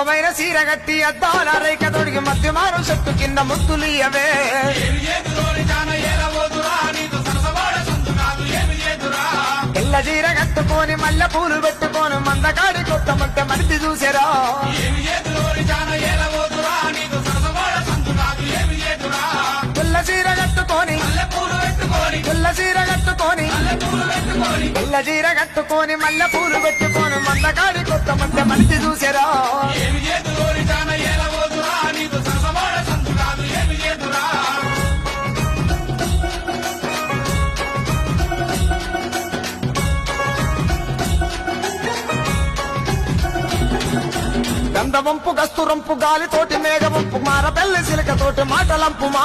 అందమైన సీర అద్దాల రేఖ తొడిగి మధ్య మారు చెట్టు కింద ముద్దులియవే. ఎల్ల చీర కట్టుకొని మల్లె పూలు పెట్టుకొని మందకాడి కొత్త మంట మడిచి చూసారా. తెల్ల చీర కట్టుకొని తెల్ల చీర కట్టుకొని తెల్ల చీర కట్టుకొని మల్లె పూలు పెట్టుకొని మందకాడి కొత్త మంట మడిచి చూసారా? గంధవంపు గస్తురంపు గాలితోటి మేఘవంపు మార పెళ్ళి సిలకతోటి మాటలంపు మా.